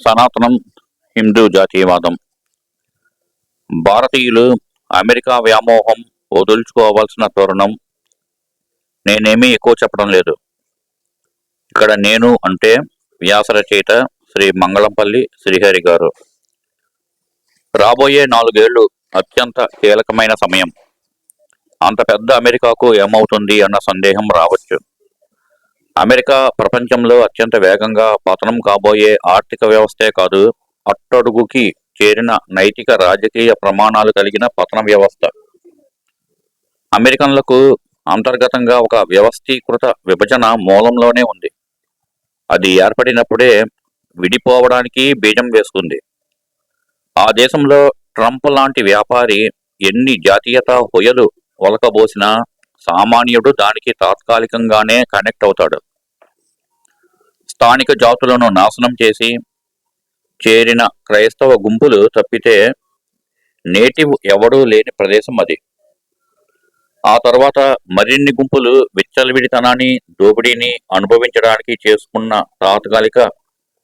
సనాతనం హిందూ జాతీయవాదం. భారతీయులు అమెరికా వ్యామోహం వదులుచుకోవాల్సిన తరుణం నేనేమీ ఎక్కువ చెప్పడం లేదు. ఇక్కడ నేను అంటే వ్యాస రచయిత శ్రీ మంగళంపల్లి శ్రీహరి గారు. రాబోయే నాలుగేళ్ళు అత్యంత కీలకమైన సమయం. అంత పెద్ద అమెరికాకు ఏమవుతుంది అన్న సందేహం రావచ్చు. అమెరికా ప్రపంచంలో అత్యంత వేగంగా పతనం కాబోయే ఆర్థిక వ్యవస్థే కాదు అట్టడుగుకి చేరిన నైతిక రాజకీయ ప్రమాణాలు కలిగిన పతన వ్యవస్థ. అమెరికన్లకు అంతర్గతంగా ఒక వ్యవస్థీకృత విభజన మూలంలోనే ఉంది. అది ఏర్పడినప్పుడే విడిపోవడానికి బీజం వేసుకుంది. ఆ దేశంలో ట్రంప్ లాంటి వ్యాపారి ఎన్ని జాతీయత హొయలు ఒలకబోసినా సామాన్యుడు దానికి తాత్కాలికంగానే కనెక్ట్ అవుతాడు. స్థానిక జాతులను నాశనం చేసి చేరిన క్రైస్తవ గుంపులు తప్పితే నేటివ్ ఎవడూ లేని ప్రదేశం అది. ఆ తర్వాత మరిన్ని గుంపులు విచ్చలవిడితనాన్ని దోపిడీని అనుభవించడానికి చేసుకున్న తాత్కాలిక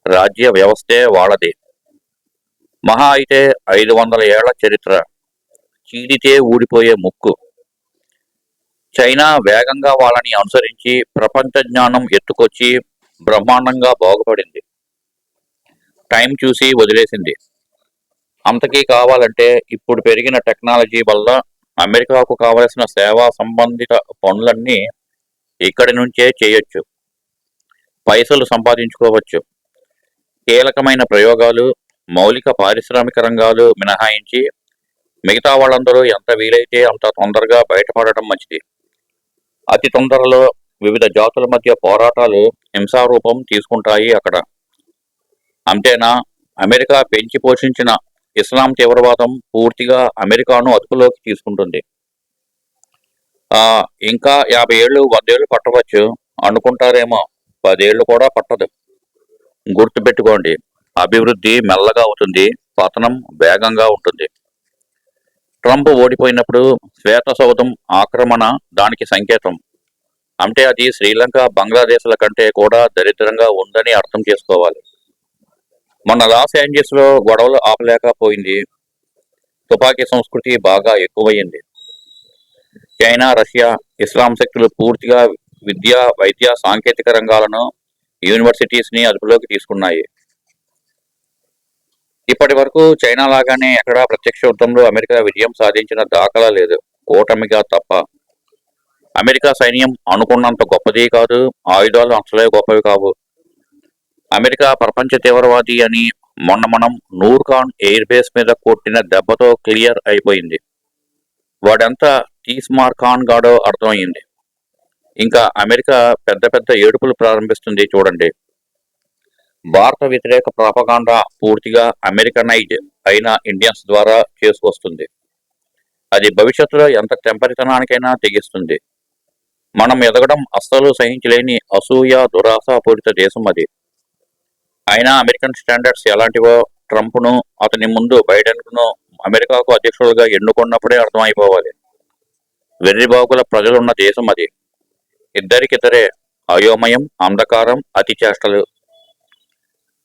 రాజ్య వ్యవస్థే వాళ్ళది. మహా అయితే ఐదు వందల ఏళ్ళ చరిత్ర. చీడితే ఊడిపోయే ముక్కు. చైనా వేగంగా వాళ్ళని అనుసరించి ప్రపంచ జ్ఞానం ఎత్తుకొచ్చి బ్రహ్మాండంగా బాగుపడింది. టైం చూసి వదిలేసింది. అంతకీ కావాలంటే ఇప్పుడు పెరిగిన టెక్నాలజీ వల్ల అమెరికాకు కావలసిన సేవా సంబంధిత పనులన్నీ ఇక్కడి నుంచే చేయొచ్చు. పైసలు సంపాదించుకోవచ్చు. కీలకమైన ప్రయోగాలు మౌలిక పారిశ్రామిక రంగాలు మినహాయించి మిగతా వాళ్ళందరూ ఎంత వీలైతే అంత తొందరగా బయటపడటం మంచిది. అతి తొందరలో వివిధ జాతుల మధ్య పోరాటాలు హింసారూపం తీసుకుంటాయి అక్కడ. అంతేనా? అమెరికా పెంచి పోషించిన ఇస్లాం తీవ్రవాదం పూర్తిగా అమెరికాను అదుపులోకి తీసుకుంటుంది. ఇంకా యాభై ఏళ్ళు వందేళ్ళు పట్టవచ్చు. అనుకుంటారేమో. పదేళ్ళు కూడా పట్టదు. గుర్తుపెట్టుకోండి అభివృద్ధి మెల్లగా అవుతుంది పతనం వేగంగా ఉంటుంది. ట్రంప్ ఓడిపోయినప్పుడు శ్వేత సౌధం ఆక్రమణ దానికి సంకేతం. అంటే అది శ్రీలంక బంగ్లాదేశ్ల కంటే కూడా దరిద్రంగా ఉందని అర్థం చేసుకోవాలి. మొన్న లాస్ ఏంజెస్లో గొడవలు ఆపలేకపోయింది. తుపాకీ సంస్కృతి బాగా ఎక్కువయ్యింది చైనా రష్యా ఇస్లాం శక్తులు పూర్తిగా విద్య వైద్య సాంకేతిక రంగాలను యూనివర్సిటీస్ని అదుపులోకి తీసుకున్నాయి. ఇప్పటి వరకు చైనా లాగానే ఎక్కడా ప్రత్యక్ష యుద్ధంలో అమెరికా విజయం సాధించిన దాఖలా లేదు. కూటమిగా తప్ప అమెరికా సైన్యం అనుకున్నంత గొప్పది కాదు ఆయుధాలు అసలే గొప్పవి కావు. అమెరికా ప్రపంచ తీవ్రవాది అని మొన్న మనం నూర్ఖాన్ ఎయిర్ బేస్ మీద కొట్టిన దెబ్బతో క్లియర్ అయిపోయింది. వాడంతా తీస్మార్ ఖాన్ గాడో అర్థమైంది ఇంకా అమెరికా పెద్ద పెద్ద ఏడుపులు ప్రారంభిస్తుంది చూడండి. భారత వ్యతిరేక ప్రాపగాండా పూర్తిగా అమెరికనైజ్ అయిన ఇండియన్స్ ద్వారా చేసుకొస్తుంది. అది భవిష్యత్తులో ఎంత తెంపరితనానికైనా తెగిస్తుంది. మనం ఎదగడం అస్సలు సహించలేని అసూయ దురాశాపూరిత దేశం అది. అయినా అమెరికన్ స్టాండర్డ్స్ ఎలాంటివో ట్రంప్ను అతని ముందు బైడెన్ను అమెరికాకు అధ్యక్షులుగా ఎన్నుకున్నప్పుడే అర్థమైపోవాలి. వెర్రిబాగుల ప్రజలున్న దేశం అది. ఇద్దరికిద్దరే అయోమయం అంధకారం అతి చేష్టలు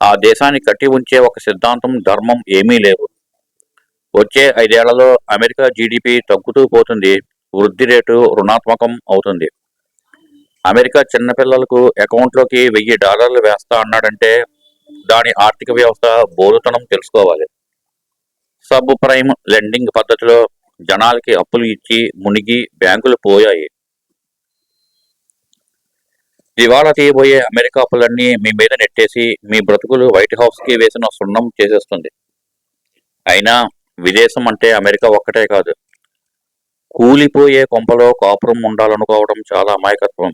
ఆ దేశాన్ని కట్టి ఉంచే ఒక సిద్ధాంతం ధర్మం ఏమీ లేవు. వచ్చే ఐదేళ్ళలో అమెరికా జీడిపి తగ్గుతూ పోతుంది. వృద్ధి రేటు రుణాత్మకం అవుతుంది. అమెరికా చిన్నపిల్లలకు అకౌంట్లోకి వెయ్యి డాలర్లు వేస్తా అన్నాడంటే దాని ఆర్థిక వ్యవస్థ బోలుతనం తెలుసుకోవాలి. సబ్ ప్రైమ్ లెండింగ్ పద్ధతిలో జనాలకి అప్పులు ఇచ్చి మునిగి బ్యాంకులు పోయాయి. దివాళా తీయబోయే అమెరికా అప్పులన్నీ మీ మీద నెట్టేసి మీ బ్రతుకులు వైట్ హౌస్కి వేసిన సున్నం చేసేస్తుంది. అయినా విదేశం అంటే అమెరికా ఒక్కటే కాదు. కూలిపోయే కొంపలో కాపురం ఉండాలనుకోవడం చాలా అమాయకత్వం.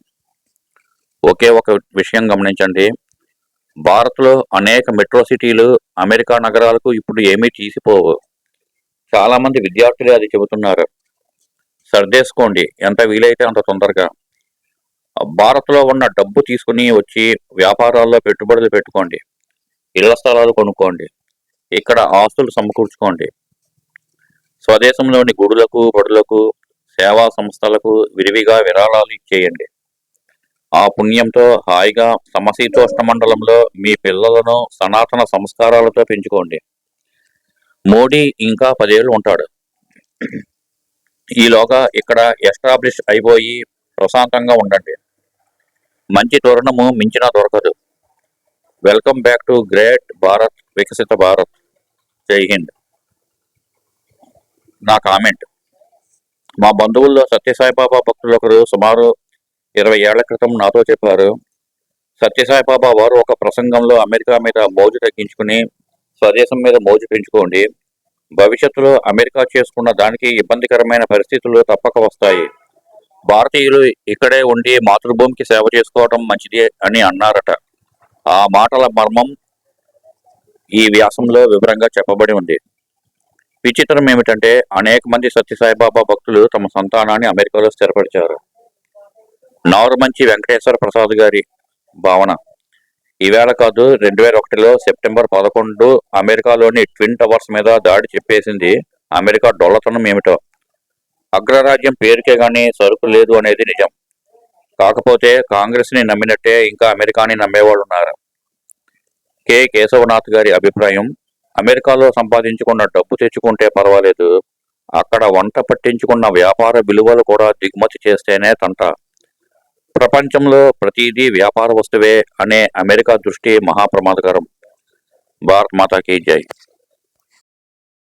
ఒకే ఒక విషయం గమనించండి. భారత్లో అనేక మెట్రో సిటీలు అమెరికా నగరాలకు ఇప్పుడు ఏమీ తీసిపోవు. చాలామంది విద్యార్థులే అది చెబుతున్నారు. సర్దేసుకోండి ఎంత వీలైతే అంత తొందరగా. భారత్లో ఉన్న డబ్బు తీసుకుని వచ్చి వ్యాపారాల్లో పెట్టుబడులు పెట్టుకోండి. ఇళ్ళ స్థలాలు కొనుక్కోండి. ఇక్కడ ఆస్తులు సమకూర్చుకోండి. స్వదేశంలోని గుడులకు బడులకు సేవా సంస్థలకు విరివిగా విరాళాలు ఇచ్చేయండి. ఆ పుణ్యంతో హాయిగా సమశీతోష్ణ మండలంలో మీ పిల్లలను సనాతన సంస్కారాలతో పెంచుకోండి. మోడీ ఇంకా పదేళ్ళు ఉంటాడు. ఈలోగా ఇక్కడ ఎస్టాబ్లిష్ అయిపోయి ప్రశాంతంగా ఉండండి. మంచి తోరణము మించిన దొరకదు. Welcome back to great Bharat Viksit Bharat. జై హింద్. నా కామెంట్. మా బంధువుల్లో సత్యసాయిబాబా భక్తులు ఒకరు సుమారు ఇరవై ఏళ్ళ క్రితం నాతో చెప్పారు సత్యసాయిబాబా వారు ఒక ప్రసంగంలో అమెరికా మీద మోజు తగ్గించుకుని స్వదేశం మీద మోజు పెంచుకోండి. భవిష్యత్తులో అమెరికా చేసుకున్న దానికి ఇబ్బందికరమైన పరిస్థితులు తప్పక వస్తాయి. భారతీయులు ఇక్కడే ఉండి మాతృభూమికి సేవ చేసుకోవడం మంచిది అని అన్నారట. ఆ మాటల మర్మం ఈ వ్యాసంలో వివరంగా చెప్పబడి ఉంది. విచిత్రం ఏమిటంటే అనేక మంది సత్యసాయిబాబా భక్తులు తమ సంతానాన్ని అమెరికాలో స్థిరపరిచారు. నారుమంచి వెంకటేశ్వర ప్రసాద్ గారి భావన. ఈవేళ కాదు రెండు వేల ఒకటిలో సెప్టెంబర్ పదకొండు అమెరికాలోని ట్విన్ టవర్స్ మీద దాడి చెప్పేసింది అమెరికా డొల్లతనం ఏమిటో. అగ్రరాజ్యం పేరుకే కానీ సరుకు లేదు అనేది నిజం. కాకపోతే కాంగ్రెస్ని నమ్మినట్టే ఇంకా అమెరికాని నమ్మేవాళ్ళు ఉన్నారు కె. కేశవనాథ్ గారి అభిప్రాయం అమెరికాలో సంపాదించుకున్న డబ్బు తెచ్చుకుంటే పర్వాలేదు అక్కడ వంట పట్టించుకున్న వ్యాపార విలువలు కూడా దిగుమతి చేస్తేనే తంట. ప్రపంచంలో ప్రతిదీ వ్యాపార వస్తువే అనే అమెరికా దృష్టి మహాప్రమాదకరం. భారత్ మాతాకి జై.